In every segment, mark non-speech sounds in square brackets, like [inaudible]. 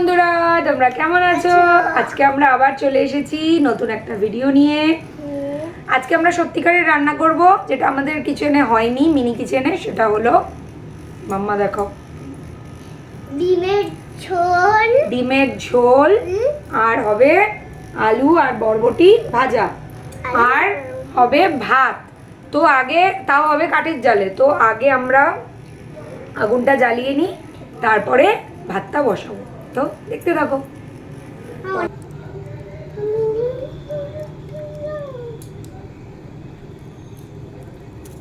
বন্ধুরা তোমরা কেমন আছো? আজকে আমরা আবার চলে এসেছি নতুন একটা ভিডিও নিয়ে। আজকে আমরা সত্যিকারের রান্না করব যেটা আমাদের কিচেনে হয়নি মিনি কিচেনে সেটা হলো মাম্মা দেখো। ডিমের ঝোল। ডিমের ঝোল আর হবে আলু আর বরবটি ভাজা। আর হবে ভাত। তো আগে তাও হবে কাঠের জালে। তো আগে আমরা আগুনটা জ্বালিয়ে নিই তারপরে ভাতটা বসাবো। তো দেখতে থাকো।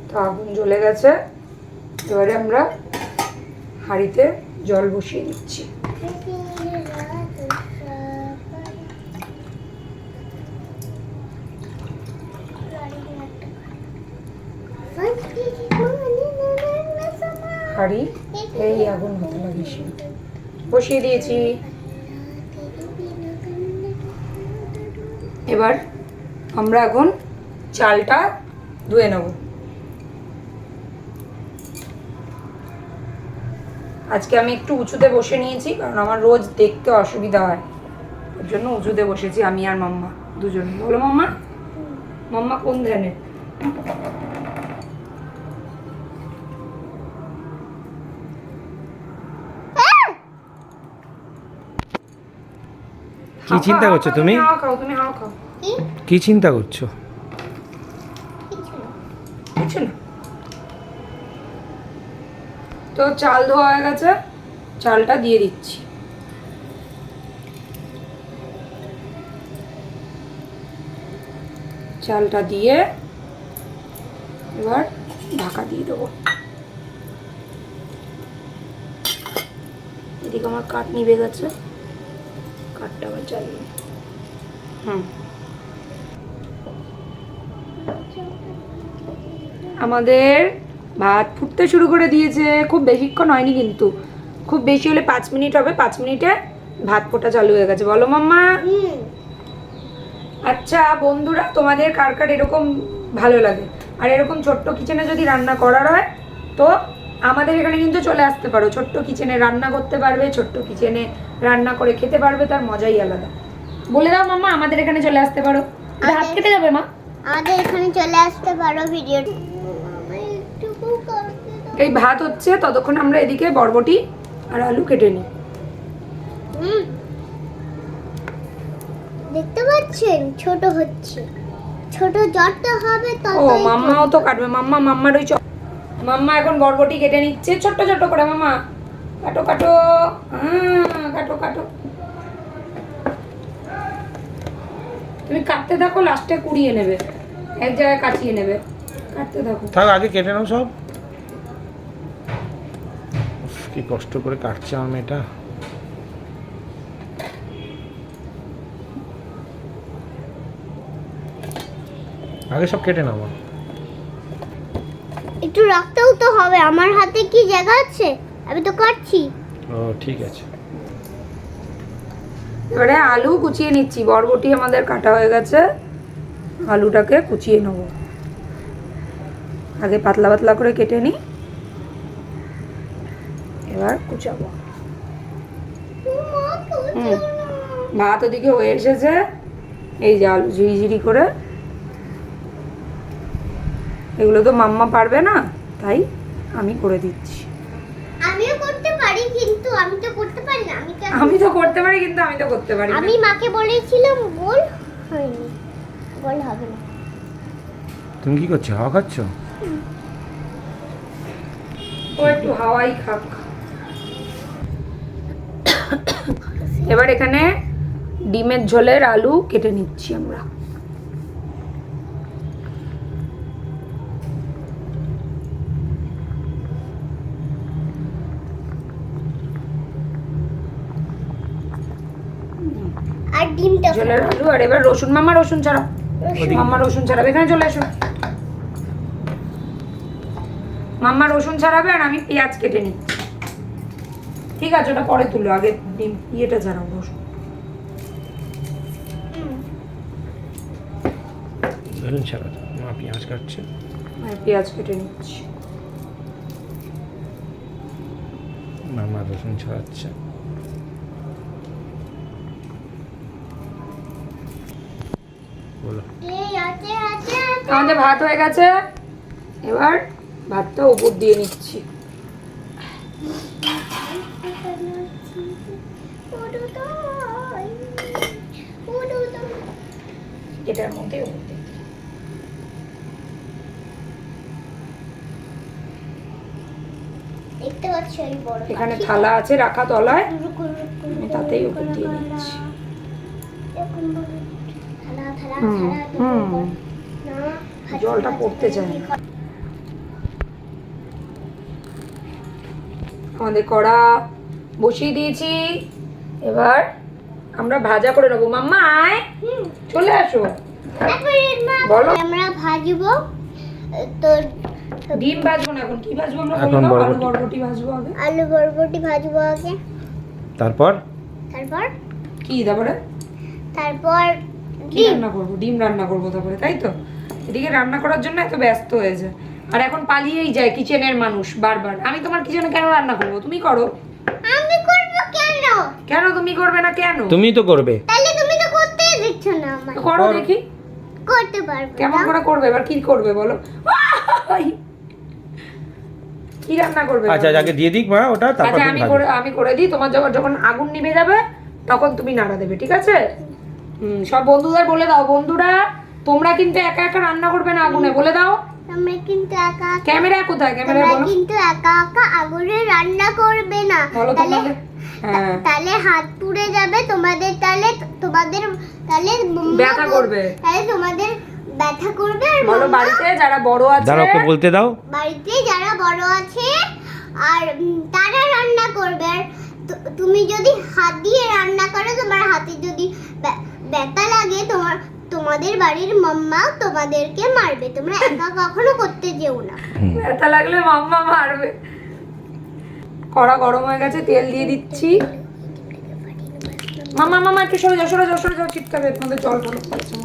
তো আগুন জ্বলে গেছে। এবারে আমরা হাঁড়িতে জল বসিয়ে দিচ্ছি। হাঁড়ি এই আগুন হতে লাগিস বসিয়ে দিয়েছি। এবার আমরা এখন চালটা ধুয়ে নেব। আজকে আমি একটু উঁচুতে বসে নিয়েছি, কারণ আমার রোজ দেখতে অসুবিধা হয়। ওর জন্য উঁচুতে বসেছি আমি আর মাম্মা দুজন। বলো মাম্মা মাম্মা কোন ধ্যানে? কি চিন্তা করছ তুমি? হাওয়া খাও তুমি হাওয়া খাও। কি? কি চিন্তা করছ? কিছু না। তো চাল ধোয়া হয়ে গেছে চালটা দিয়ে দিচ্ছি। চালটা দিয়ে এবার ঢাকা দিয়ে দেবো। এদিকে আমার কাঠ নিভে গেছে আবার জ্বালিয়ে নিই। হুম। আমাদের ভাত ফুটতে শুরু করে দিয়েছে। খুব বেশিক্ষণ হয়নি কিন্তু। খুব বেশি হলে পাঁচ মিনিট হবে। পাঁচ মিনিটে ভাত ফোটা চালু হয়ে গেছে। বলো মাম্মা। হুম। আচ্ছা বন্ধুরা তোমাদের কার কার এরকম ভালো লাগে? আর এরকম ছোট্ট কিচেনে যদি রান্না করার হয় তো আমাদের এখানে কিন্তু চলে আসতে পারো। ছোট্ট কিচেনে রান্না করতে পারবে ছোট্ট কিচেনে রান্না করে খেতে পারবে তার মজাই আলাদা। বলে দাও মাম্মা আমাদের এখানে চলে আসতে পারো। হাত কেটে যাবে মা? আমাদের এখানে চলে আসতে পারো ভিডিও এই ভাত হচ্ছে ততক্ষণ আমরা এদিকে বরবটি আর আলু কেটে নিই। দেখতে পাচ্ছেন? ছোট হচ্ছে। ছোট যত হবে তত ও মাম্মাও তো কাটবে। মাম্মা মাম্মার ওই মাম্মা এখন বরবটি কেটে নিচ্ছে, ছোট্ট ছোট্ট করে মাম্মা। কাটো কাটো। কাটো কাটো। তুমি কাটতে থাকো লাস্টে কুড়িয়ে নেবে। এক জায়গায় কাটিয়ে নেবে। কাটতে থাকো। থাক, আগে কেটে নাও সব। কি কষ্ট করে কাটছে আমার মেয়েটা। আগে সব কেটে নাও। একটু রাখতেও তো হবে। আমার হাতে কি জায়গা আছে? আমি তো কাটছি। ও ঠিক আছে। এবারে আলু কুচিয়ে নিচ্ছি। বরবটি আমাদের কাটা হয়ে গেছে। আলুটাকে কুচিয়ে নেব। আগে পাতলা পাতলা করে কেটে নিই। এবার কুচাবো। হুম। ভাত ওদিকে হয়ে এসেছে। এই যে আলু ঝিরিঝিরি করে এগুলো তো মাম্মা পারবে না তাই আমি করে দিচ্ছি। আমিও করতে পারি কিন্তু আমি তো করতে পারি না আমি কেন- আমি তো করতে পারি কিন্তু আমি তো করতে পারি আমি মাকে বলেছিলাম গোল হয়নি গোল হবে না। তুমি কি করছ হাওয়া খাচ্ছ? ও একটু হাওয়াই খাক। এবার এখানে ডিমের ঝোলের আলু কেটে নিচ্ছি আমরা আর ঝোলের আলু আর এবার রসুন মামা রসুন ছাড়াও। মাম্মা রসুন ছাড়াবে এখানে চলে এসো মাম্মা রসুন ছাড়াবে আর আমি পেঁয়াজ কেটে নিচ্ছি। ঠিক আছে ওটা পরে তুলো আগে ডিম ইয়েটা ছাড়াও রসুন। ধরুন ছাড়া মা পেঁয়াজ কাটছে। আর পেঁয়াজ কেটে নিচ্ছি। মামা রসুন ছাড়াচ্ছে। বলো আমাদের ভাত হয়ে গেছে এবার ভাতটা উপর দিয়ে নিচ্ছি এটার মধ্যে উপর দিয়ে। দেখতে পাচ্ছ এই বড় এখানে থালা আছে রাখা তলায় তাতেই উপর দিয়ে নিচ্ছি। এরকম বড় থালা থালা হুম, জলটা পড়তে চায় না। আমাদের কড়া বসিয়ে দিয়েছি। এবার আমরা ভাজা করে নেব। মাম্মা আয় চলে আসো। বলো। আমরা ভাজবো। তো ডিম ভাজবো না এখন? কি ভাজবো আমরা এখন। বরবটি ভাজবো আগে। আলু বরবটি ভাজবো আগে। তারপর? তারপর? কি তারপরে? তারপর কি রান্না করব? ডিম রান্না করব তারপরে তাই তো? এদিকে রান্না করার জন্য এত ব্যস্ত হয়েছে। আর এখন পালিয়েই যায় কিচেনের মানুষ বারবার। আমি তোমার কিচেনে কেন রান্না করব? তুমি করো। আমি করব কেন? কেন তুমি করবে না কেন? তুমি তো করবে। তাহলে তুমি তো করতেই দিচ্ছ না করো করো। দেখি। করতে পারব কেমন করে করবে? এবার কি করবে বলো? কি রান্না করবে? আচ্ছা বলো? যাকে দিয়ে দিক মা ওটা তারপর আচ্ছা আমি করে আমি করে দিই তোমার যখন যখন আগুন নিভে যাবে তখন তুমি নাড়া দেবে ঠিক আছে? হুম সব বন্ধুদের বলে দাও বন্ধুরা তোমরা কিন্তু একা একা রান্না করবে না আগুনে বলে দাও। তোমরা কিন্তু একা ক্যামেরা কোথায়? ক্যামেরা বলো। কিন্তু একা একা আগুনে রান্না করবে না। বলো তাহলে তোমাদের। হ্যাঁ। তাহলে হাত পুড়ে যাবে তোমাদের তাহলে তোমাদের তাহলে ব্যথা করবে। তাহলে তোমাদের ব্যথা করবে আর বলো বাড়িতে যারা বড় আছে ওকে বলতে দাও। বাড়িতে যারা বড় আছে আর তারা রান্না করবে। আর তুমি যদি হাত দিয়ে রান্না করো তোমার হাতে যদি ব্যথা লাগে তোমার তোমাদের বাড়ির মাম্মা তোমাদেরকে মারবে। তোমরা একা কখনো করতে যেও না। ব্যথা লাগলে মাম্মা মারবে। কড়া গরম হয়ে গেছে তেল দিয়ে দিচ্ছি। মামা মামা একটু সরে যাও সরে যাও সরে যাও চিটকাবে তোমাদের জল টল পড়ছে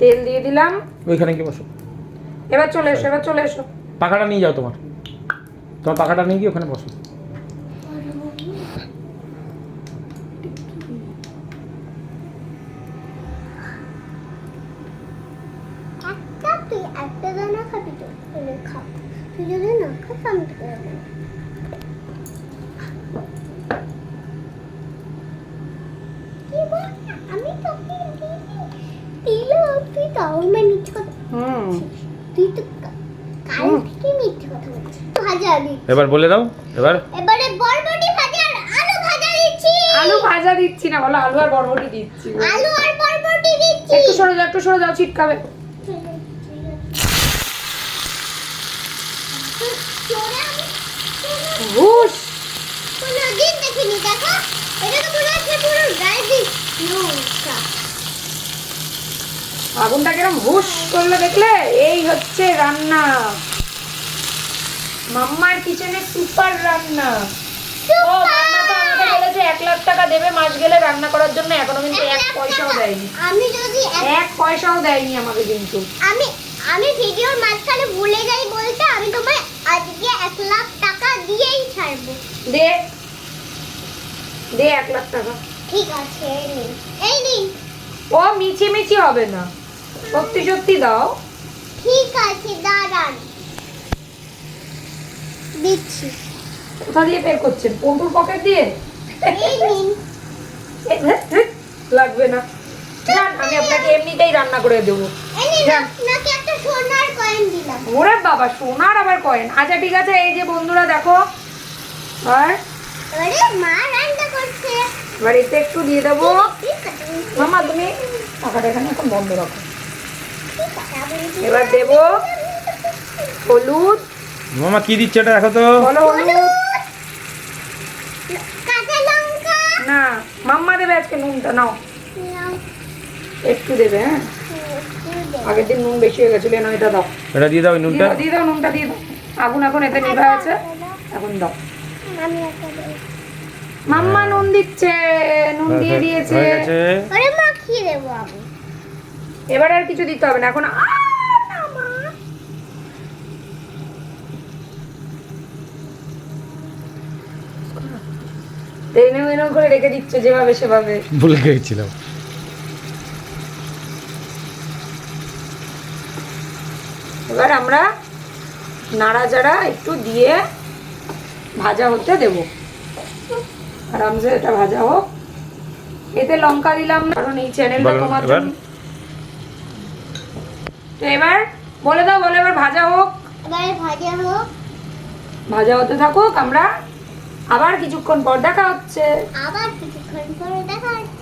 তেল দিয়ে দিলাম। ওইখানে কি বসো। এবার চলে এসো এবার চলে এসো। পাখাটা নিয়ে যাও তোমার। তোমার পাখাটা নিয়ে গিয়ে ওখানে বসো একটা তুই একটা দানা খাবি তো তাহলে খা তুই যদি না খাস আমি তোকে দেবো না। কি বল না? আমি তোকে দিলাম তুই তাও আমার মিথ্যে কথা হুম তুই তো কা- কাল থেকে মিথ্যে কথা বলছিস ভাজা দি এবার বলে দাও এবার। এবারে বরবটি ভাজা আর আলু ভাজা দিচ্ছি আলু ভাজা দিচ্ছি না বলো আলু আর বরবটি দিচ্ছি। আলু আর বরবটি দিচ্ছি। একটু সরে যাও একটু সরে যাও চিটকাবে চোরে আমি হুশ। কোনোদিন দেখিনি দেখো। এটা তো মনে হচ্ছে পুরো নৌকা। আগুনটা কিরম হুশ করল দেখলে? এই হচ্ছে রান্না। মাম্মার কিচেনে সুপার রান্না। ও মাম্মা তো আমাকে বলেছে এক লাখ টাকা দেবে মাস গেলে রান্না করার জন্য এখনও কিন্তু এক পয়সাও দেয়নি। আমি যদি এক- এক পয়সাও দেয়নি আমাকে কিন্তু। আমি আমি ভিডিওর মাঝখানে ভুলে যাই বলতে আমি তোমায় আজকে এক লাখ টাকা দিয়েই ছাড়বো। দে। দে এক লাখ টাকা। ঠিক আছে এই নিন ও মিছি মিছি হবে না। সত্যি সত্যি দাও। ঠিক আছে দাঁড়ান। দিচ্ছি। কোথা দিয়ে বের করছেন? পন্টুর পকেট দিয়ে? এই নিন। লাগবে না। যান আমি আপনাকে এমনিতেই রান্না করে দেবো। ওরে বাবা সোনার আবার কয়েন আচ্ছা ঠিক আছে এই যে বন্ধুরা দেখো। আর? এবারে এতে একটু দিয়ে দেবো। মামা তুমি টাকাটা এখানে এখন বন্ধ রাখো। এবার দেবো হলুদ। মামা কি দিচ্ছে দেখো তো? বলো হলুদ। না মাম্মা দেবে আজকে নুনটা নাও, একটু দেবে হ্যাঁ? আগের দিন নুন বেশি হয়ে গেছিল নাও এটা দাও। এটা দিয়ে দাও নুনটা। দিয়ে দাও নুনটা দিয়ে দাও। আগুন এখন এতে নিভা আছে। এখন দাও। মাম্মা নুন দিচ্ছে নুন দিয়ে দিয়েছে। হয়ে গেছে। ওরে মাখিয়ে দেবো আমি? এবার আর কিছু দিতে হবে না এখন এনে এনে করে রেখে দিচ্ছে যেভাবে সেভাবে। ভুলে গেছিলাম। নাড়াচাড়া একটু দিয়ে ভাজা হতে দেব। আরামসে এটা ভাজা হোক। এতে লঙ্কা দিলাম না কারণ এই চ্যানেলটা তোমার এবার? তো এবার বলে দাও বলে এবার ভাজা হোক। এবারে ভাজা হোক। ভাজা হতে থাকুক আমরা আবার কিছুক্ষণ পর দেখা হচ্ছে। আবার কিছুক্ষণ পরে দেখা হচ্ছে।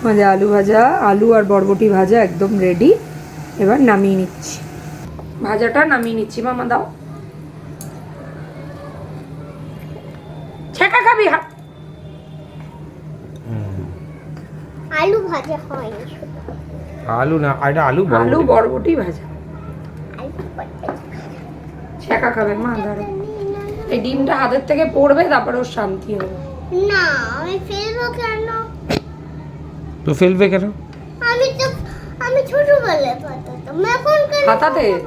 আমাদের আলু ভাজা আলু আর বরবটি ভাজা একদম রেডি এবার নামিয়ে নিচ্ছি। ভাজাটা নামিয়ে নিচ্ছি মামা দাও। ছেঁকা খাবি আলু ভাজা শুধু। আলু না এটা আলু আলু বরবটি ভাজা। ছেঁকা খাবে মা দাঁড়ো এই ডিমটা হাতের থেকে পড়বে তারপরে ওর শান্তি হবে। না আমি ফেলব কেন? তো ফেলবে কেন? আমি তো আমি ছোটবেলায় পাতাতাম। এখন কেন ফাতাতে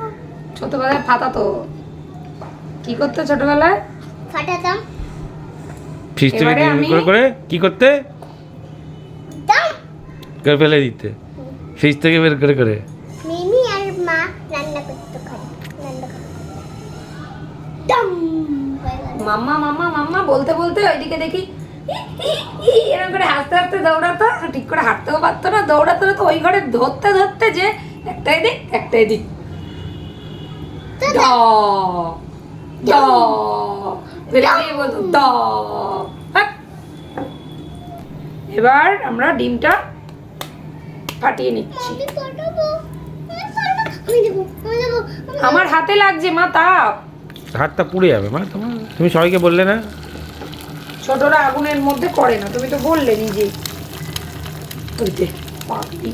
ছোটবেলায় ফাতাতো কি করতে ছোটবেলায়? ফাটাতাম আমি- করে করে কি করতে? দাম। করে ফেলে দিতে। ফ্রিজ থেকে বের করে করে। মিমি আর মা রান্না করতে খাই রান্না করতে দাম। মাম্মা মাম্মা মাম্মা বলতে বলতে ওইদিকে দেখি এরকম করে হাসতে হাসতে দৌড়াতো ঠিক করে হাঁটতেও পারতো না দৌড়াতো না তো ওই ঘরে ধরতে ধরতে যে একটাই দিক একটাই দিক। ড ড ফেলে দিয়ে বলতো ড এবার আমরা ডিমটা ফাটিয়ে নিচ্ছি। আমার হাতে লাগছে মা তাপ। হাতটা পুড়ে যাবে মা তোমার তুমি সবাইকে বললে না? ছোটরা আগুনের মধ্যে করে না তুমি তো বললে নিজেই। ওই যে পাপড়ি।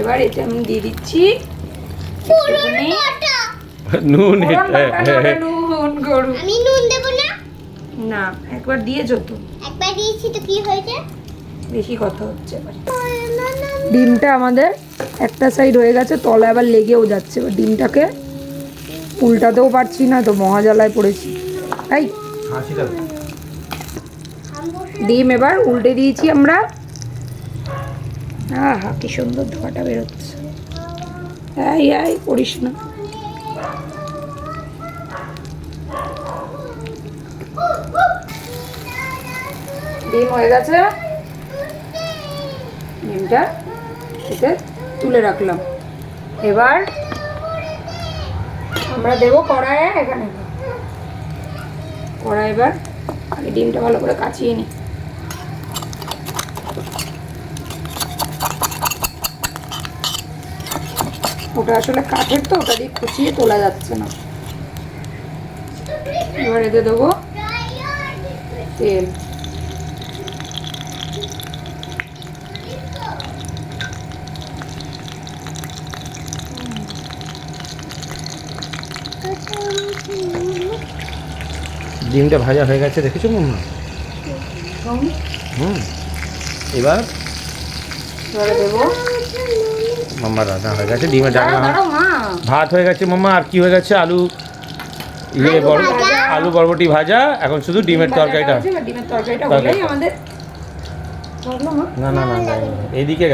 এবার এটা আমি দিয়ে দিচ্ছি। নুন বাটা করে নুন গরু। আমি নুন দেবো না? না একবার দিয়েছ তো। একবার দিয়েছি তো কি হয়েছে? বেশি কথা হচ্ছে এবার। ডিমটা আমাদের একটা সাইড হয়ে গেছে তলা আবার লেগেও যাচ্ছে। এবার ডিমটাকে উল্টাতেও পারছি না তো মহাজালায় পড়েছি। তাই ডিম এবার উল্টে দিয়েছি আমরা। আহা, কি সুন্দর ধোয়াটা বেরোচ্ছে। এই এই করিস না। ডিম হয়ে গেছে। ডিমটা এতে তুলে রাখলাম। এবার আমরা দেবো কড়াইয়ে এখানে। কড়াই এবার। আগে ডিমটা ভালো করে কাচিয়ে নিই ওটা আসলে কাঠের তো, ওটা দিয়ে কুচিয়ে তোলা যাচ্ছে না। এবার এতে দেবো তেল। ডিমটা ভাজা হয়ে গেছে দেখেছ মাম্মা হুম। এবার মাম্মা রান্না হয়ে গেছে ডিমের দাঁড়াও ডালনা ভাত হয়ে গেছে মাম্মা আর কি হয়ে গেছে? আলু ইয়ে আলু বড় আলু বরবটি ভাজা এখন শুধু ডিমের তরকারিটা। ডিমের তরকারিটা তরকারি। হলেই আমাদের না না না এইদিকে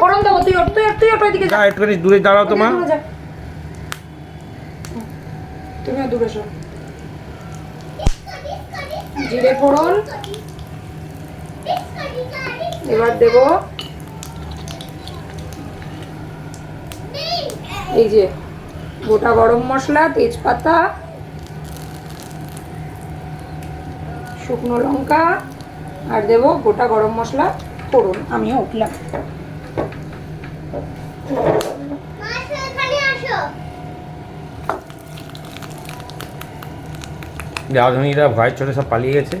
ফোড়ন দেবো তুই ওঠ তুই ওঠ তুই ওঠ ওইদিকে যা যা একটুখানি দূরে দাঁড়াও তো মা ওদিকে যা। তুমিও দূরে সর জিরে ফোড়ন। এবার দেব এই যে গোটা গরম মশলা, তেজপাতা, শুকনো লঙ্কা, আর দেব গোটা গরম মশলা ফোড়ন। আমিও উঠলাম আসো এখানে আসো রাজধানীরা ভয়ের চলে সব পালিয়ে গেছে।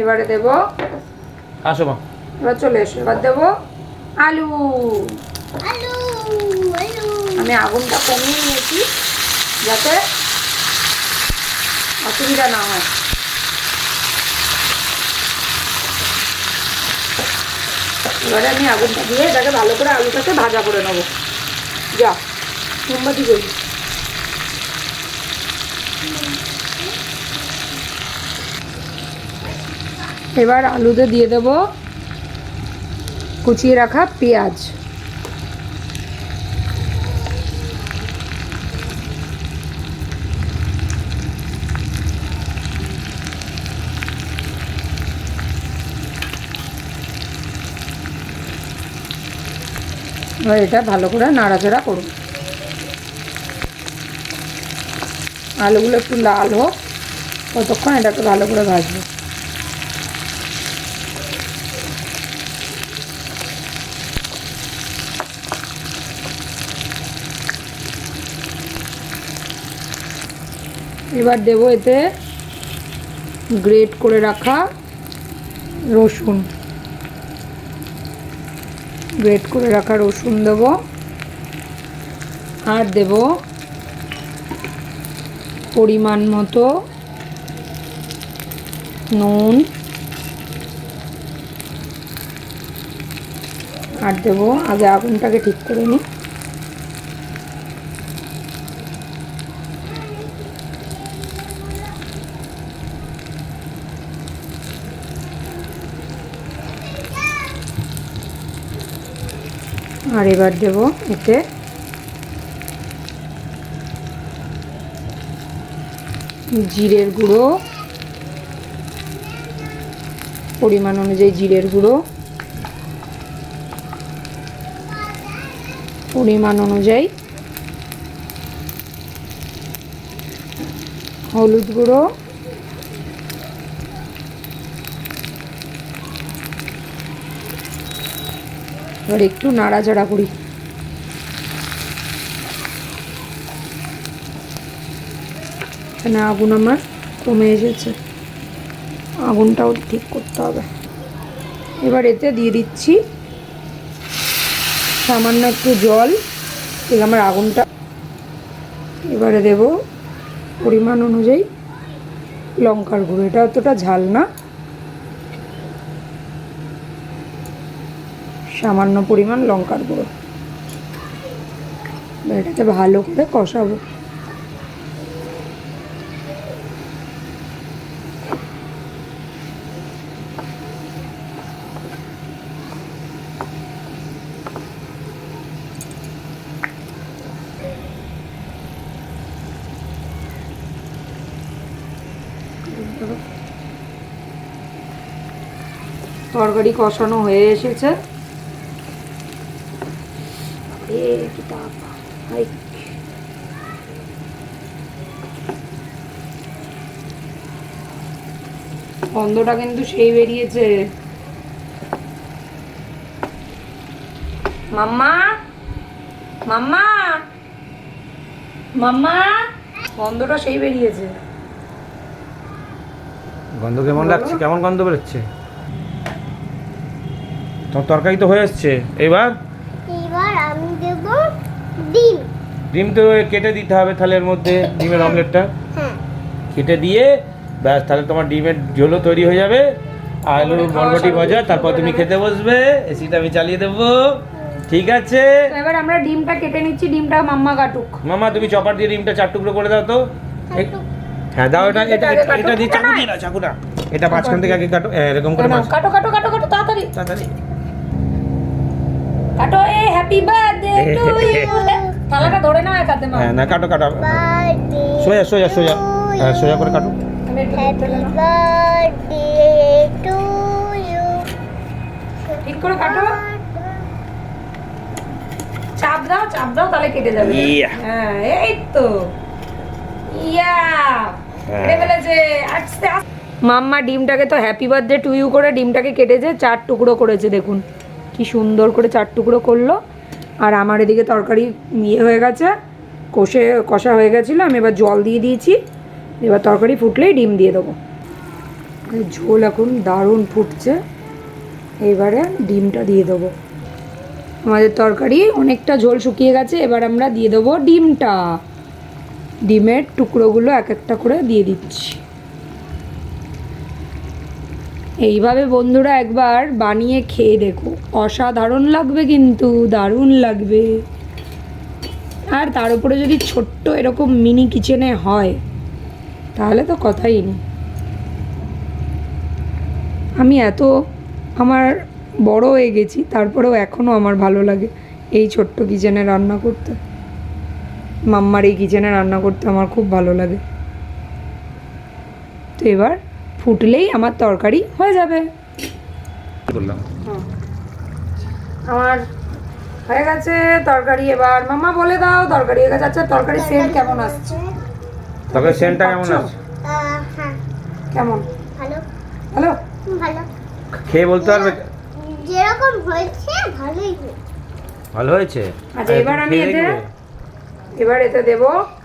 এবারে দেব। আসো মা। এবার চলে এসো এবার দেবো আলু। আলু আলু। আমি আগুনটা কমিয়ে নিয়েছি যাতে অসুবিধা না হয়। এবারে আমি আগুনটা দিয়ে এটাকে ভালো করে আলুটাকে ভাজা করে নেব। যা মোমবাতি করি এবার আলুতে দিয়ে দেব কুচিয়ে রাখা পেঁয়াজ। এবার এটা, ভালো করে নাড়াচাড়া করুন। আলুগুলো একটু লাল হোক ততক্ষণ এটাকে ভালো করে ভাজবো। এবার দেবো এতে গ্রেট করে রাখা রসুন। গ্রেট করে রাখা রসুন দেব, আর দেব পরিমাণ মতো নুন, আর দেবো আগে আগুনটাকে ঠিক করে নিই। আর এবার দেব এতে জিরের গুঁড়ো পরিমাণ অনুযায়ী জিরের গুঁড়ো পরিমাণ অনুযায়ী হলুদ গুঁড়ো এবার একটু নাড়াচাড়া করি। এখানে আগুন আমার কমে এসেছে। আগুনটাও ঠিক করতে হবে। এবার এতে দিয়ে দিচ্ছি সামান্য একটু জল। ঠিক আমার আগুনটা এবারে দেব পরিমাণ অনুযায়ী লঙ্কার গুঁড়ো। এটা অতটা ঝাল না। সামান্য পরিমাণ লঙ্কার গুঁড়ো। এটাকে ভালো করে কষাবো। তরকারি কষানো হয়ে এসেছে এ কি তাপ হাই গন্ধটা কিন্তু সেই বেরিয়েছে। মাম্মা? মাম্মা? মাম্মা? গন্ধটা সেই বেরিয়েছে। গন্ধ কেমন লাগছে? কেমন গন্ধ বেরোচ্ছে? তোমার তরকারি তো হয়ে এসছে। এবার এবার আমি দেব ডিম। ডিম তো কেটে দিতে হবে এর মধ্যে ডিমের অমলেটটা। হ্যাঁ। কেটে দিয়ে ব্যাস তাহলে তোমার ডিমের ঝোলও তৈরি হয়ে যাবে আলু বরবটি ভাজা তারপর তুমি খেতে বসবে এসিটা আমি চালিয়ে দেবো ঠিক আছে? এবার আমরা ডিমটা কেটে নিচ্ছি ডিমটা মাম্মা কাটুক। মামা তুমি চপার দিয়ে ডিমটা চার টুকরো করে দাও তো। হ্যাঁ দাও এটা এটা এটা- দিয়ে চাকু দিয়ে দাও চাকুটা। এটা মাঝখান থেকে আগে কাটো এরকম করে মাঝ কাটো কাটো কাটো কাটো তাড়াতাড়ি। তাড়াতাড়ি। কাটো এ হ্যাপি বার্থডে টু ইউ থালাটা ধরে নাও এক হাতে মা হ্যাঁ না কাটো কাটো। বার্থডে সোজা সোজা সোজা। হ্যাঁ সোজা করে কাটো। ঠিক করে কাটো। চাপ দাও চাপ দাও তাহলে কেটে যাবে। ইয়া। হ্যাঁ এই তো। ইয়া হ্যাঁ। কেটে ফেলেছে। আস্তে আস্তে। মাম্মা ডিমটাকে তো হ্যাপি বার্থডে টু ইউ করে ডিমটাকে কেটেছে চার টুকরো করেছে দেখুন। কি সুন্দর করে চার টুকরো করল। আর আমার এদিকে তরকারি ইয়ে হয়ে গেছে কষে কষা হয়ে গেছিল আমি এবার জল দিয়ে দিয়েছি। এবার তরকারি ফুটলেই ডিম দিয়ে দেবো। ঝোল এখন দারুণ ফুটছে। এবারে ডিমটা দিয়ে দেবো। আমাদের তরকারি অনেকটা ঝোল শুকিয়ে গেছে, এবার আমরা দিয়ে দেবো ডিমটা। ডিমের টুকরোগুলো এক একটা করে দিয়ে দিচ্ছি। এইভাবে বন্ধুরা একবার বানিয়ে খেয়ে দেখো। অসাধারণ লাগবে কিন্তু, দারুণ লাগবে। আর তার উপরে যদি ছোট্ট এরকম মিনি কিচেনে হয় তাহলে তো কথাই নেই। আমি এত আমার বড় হয়ে গেছি তারপরেও এখনও আমার ভালো লাগে এই ছোট্ট কিচেনে রান্না করতে। মাম্মার এই কিচেনে রান্না করতে আমার খুব ভালো লাগে। তো এবার ফুটলেই আমার তরকারি হয়ে যাবে। বললাম? আমার হয়ে গেছে তরকারি এবার মাম্মা বলে দাও তরকারি হয়ে গেছে। আচ্ছা তরকারি সেন্ট কেমন আসছে? তবে সেন্টটা কেমন আছে? হ্যাঁ। কেমন? ভালো। হ্যালো ভালো। খেয়ে বলতে পারবে? যেরকম হয়েছে ভালোই হয়েছে। ভালো হয়েছে? আচ্ছা, এবার আমি এতে- এবার এতে দেব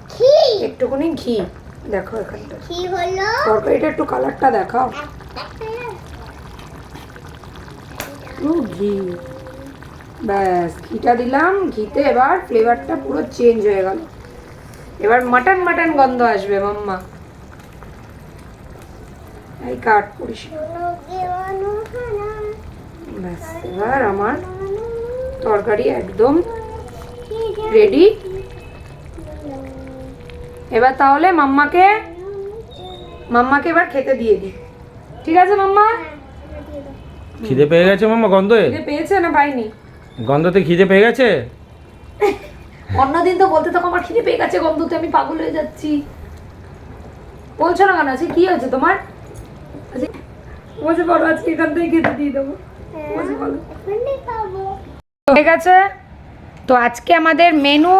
কি একটুখানি ঘি। দেখো এখানটা। ঘি হলো তরকারিটা একটু কালারটা দেখাও। ও ঘি। ব্যাস ঘিটা দিলাম। ঘিতে এবার ফ্লেভারটা পুরো চেঞ্জ হয়ে গেল। এবার মাটন মাটন গন্ধ আসবে মাম্মা। এই কাট করিস। ব্যাস এবার আমার তরকারি একদম রেডি এবার তাহলে মাম্মাকে মাম্মাকে এবার খেতে দিয়ে দিই। ঠিক আছে মাম্মা? খিদে পেয়ে গেছে মামা গন্ধে? খিদে পেয়েছে না পাইনি? গন্ধতে খিদে পেয়ে গেছে? [laughs] অন্যদিন তো বলতে থাকো আমার খিদে পেয়ে গেছে গন্ধতে আমি পাগল হয়ে যাচ্ছি। বলছো না কেন? আজকে কি হয়েছে তোমার? বসে বলো আজকে এখান থেকে খেতে দিয়ে দেবো। বসে বলো। হয়ে গেছে? তো আজকে আমাদের মেনু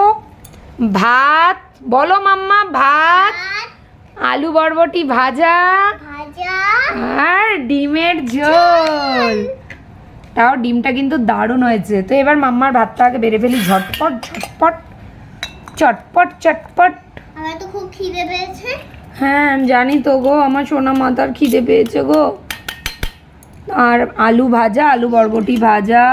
ভাত। বলো মাম্মা ভাত আলু বরবটি ভাজা ভাজা আর ডিমের ঝোল। তাও ডিমটা কিন্তু দারুণ হয়েছে। তো এবার মাম্মার ভাতটা আগে বেড়ে ফেলি ঝটপট ঝটপট চটপট চটপট। আমার তো খুব খিদে পেয়েছে। হ্যাঁ জানি তো গো আমার সোনা মাতার খিদে পেয়েছে গো। আর আলু ভাজা আলু বরবটি ভাজা।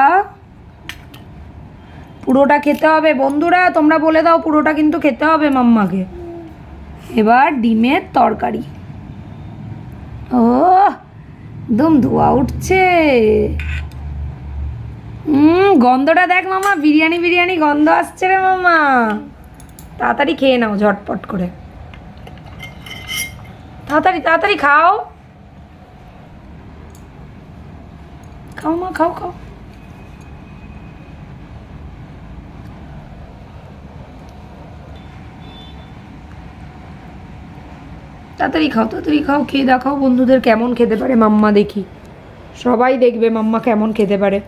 পুরোটা খেতে হবে। বন্ধুরা তোমরা বলে দাও পুরোটা কিন্তু খেতে হবে মাম্মাকে। এবার ডিমের তরকারি। ও একদম ধোয়া উঠছে। হুম, গন্ধটা দেখ মামা, বিরিয়ানি বিরিয়ানি, গন্ধ আসছে রে মামা। তাড়াতাড়ি খেয়ে নাও, ঝটপট করে। তাড়াতাড়ি তাড়াতাড়ি খাও। খাও মা, খাও খাও। তাড়াতাড়ি খাও তাড়াতাড়ি খাও, খেয়ে দেখাও বন্ধুদের কেমন খেতে পারে মাম্মা দেখি। সবাই দেখবে মাম্মা কেমন খেতে পারে।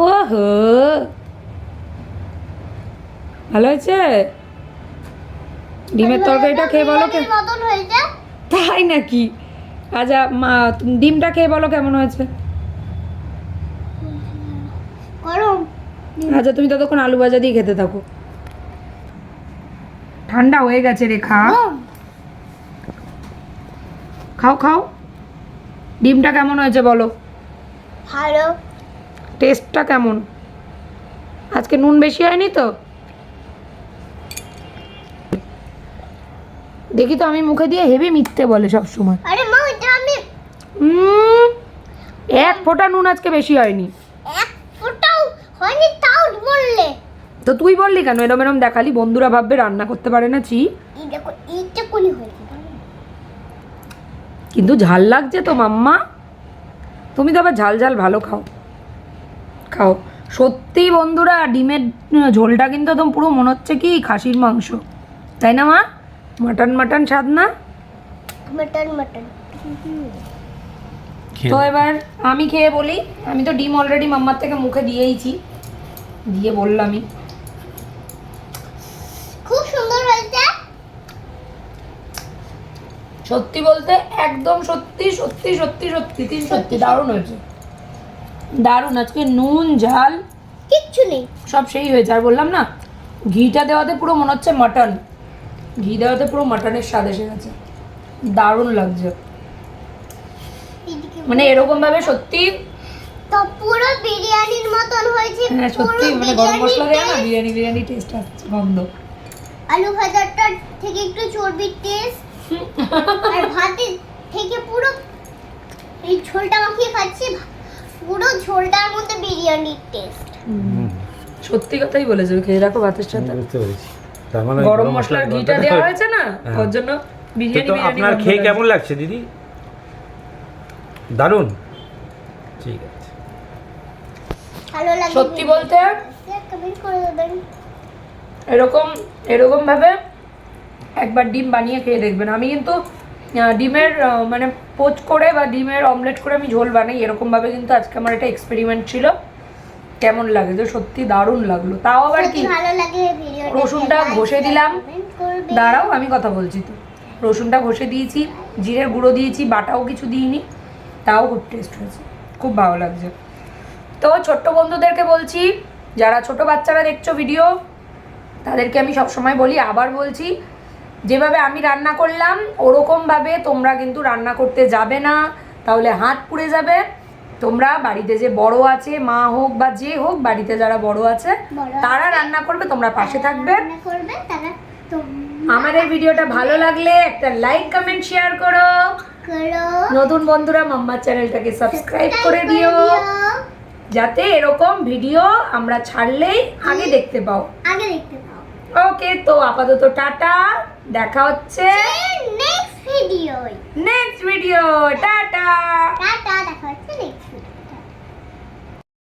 ওহো। ভালো হয়েছে? ডিমের তরকারিটা খেয়ে বলো তাই নাকি? আচ্ছা মা ডিমটা খেয়ে বলো কেমন হয়েছে? আচ্ছা তুমি ততক্ষণ আলু ভাজা দিয়ে খেতে থাকো। ঠান্ডা হয়ে গেছে রে খা। খাও খাও। ডিমটা কেমন হয়েছে বলো। ভালো। টেস্টটা কেমন? আজকে নুন বেশি হয়নি তো? দেখি তো আমি মুখে দিয়ে হেভি মিথ্যে বলে সব সময় আরে মা এটা আমি এক ফোঁটা নুন আজকে বেশি হয়নি। এক ফোঁটাও হয়নি তাও বললে। তো তুই বললি কেন? এরম এরম দেখালি বন্ধুরা ভাববে রান্না করতে পারে না চি এই দেখো এইটা কোনি হয়েছে কিন্তু ঝাল লাগছে তো মাম্মা। তুমি তো আবার ঝাল ঝাল ভালো খাও। খাও। সত্যি বন্ধুরা ডিমের ঝোলটা কিন্তু একদম পুরো মনে হচ্ছে কি খাসির মাংস। তাই না মা? মাটন মাটন স্বাদ না? Mutton mutton. তো এবার আমি খেয়ে বলি আমি তো ডিম অলরেডি মাম্মার থেকে মুখে দিয়েইছি। দিয়ে বললামই। খুব সুন্দর হয়েছে। সত্যি বলতে একদম সত্যি সত্যি সত্যি সত্যি তিন সত্যি দারুণ হয়েছে। দারুণ আজকে নুন ঝাল। কিচ্ছু নেই। সব সেই হয়েছে আর বললাম না? ঘিটা দেওয়াতে পুরো মনে হচ্ছে মাটন ঘি দেওয়াতে পুরো মাটনের স্বাদ এসে গেছে। দারুণ লাগছে। মানে এরকম ভাবে সত্যি তো পুরো বিরিয়ানির মতন হয়েছে হ্যাঁ সত্যি মানে গরম মশলা দেয় না বিরিয়ানি বিরিয়ানি টেস্ট আসছে গন্ধ। আলু ভাজাটার থেকে একটু চর্বির টেস্ট আর ভাতে থেকে পুরো এই ঝোলটা মাখিয়ে খাচ্ছি পুরো ঝোলটার মধ্যে বিরিয়ানির টেস্ট সত্যি কথাই বলেছ খেয়ে রাখো ভাতের সাথে। বুঝতে পেরেছি। তার মানে গরম মশলার ঘিটা দেওয়া হয়েছে না? হ্যাঁ। ওর জন্য বিরিয়ানি তো আপনার খেয়ে কেমন লাগছে দিদি? দারুণ। ঠিক আছে। ভালো লাগে সত্যি বলতে? কমেন্ট করে দেবেন। এরকম এরকম ভাবে একবার ডিম বানিয়ে খেয়ে দেখবেন। আমি কিন্তু ডিমের মানে পোচ করে বা ডিমের অমলেট করে আমি ঝোল বানাই এরকমভাবে কিন্তু আজকে আমার একটা এক্সপেরিমেন্ট ছিল। কেমন লাগে তো সত্যি দারুণ লাগল। তাও আবার কি? রসুনটা ঘষে দিলাম। দাঁড়াও আমি কথা বলছি তো। রসুনটা ঘষে দিয়েছি জিরের গুঁড়ো দিয়েছি বাটাও কিছু দিইনি তাও খুব টেস্ট হয়েছে। খুব ভালো লাগছে। তো ছোট্ট বন্ধুদেরকে বলছি যারা ছোট বাচ্চারা দেখছ ভিডিও তাদেরকে আমি সবসময় বলি আবার বলছি যেভাবে আমি রান্না করলাম ওরকমভাবে তোমরা কিন্তু রান্না করতে যাবে না। তাহলে হাত পুড়ে যাবে। তোমরা বাড়িতে যে বড় আছে মা হোক বা যে হোক বাড়িতে যারা বড় আছে তারা রান্না করবে তোমরা পাশে থাকবে। আমাদের ভিডিওটা ভালো লাগলে একটা লাইক কমেন্ট শেয়ার করো। নতুন বন্ধুরা মাম্মা চ্যানেলটাকে সাবস্ক্রাইব করে দিও। যাতে এরকম ভিডিও আমরা ছাড়লেই আগে দেখতে পাও। আগে দেখতে পাও। ওকে তো আপাতত টাটা। দেখা হচ্ছে next video next video tata. Tata দেখা হচ্ছে নেক্সট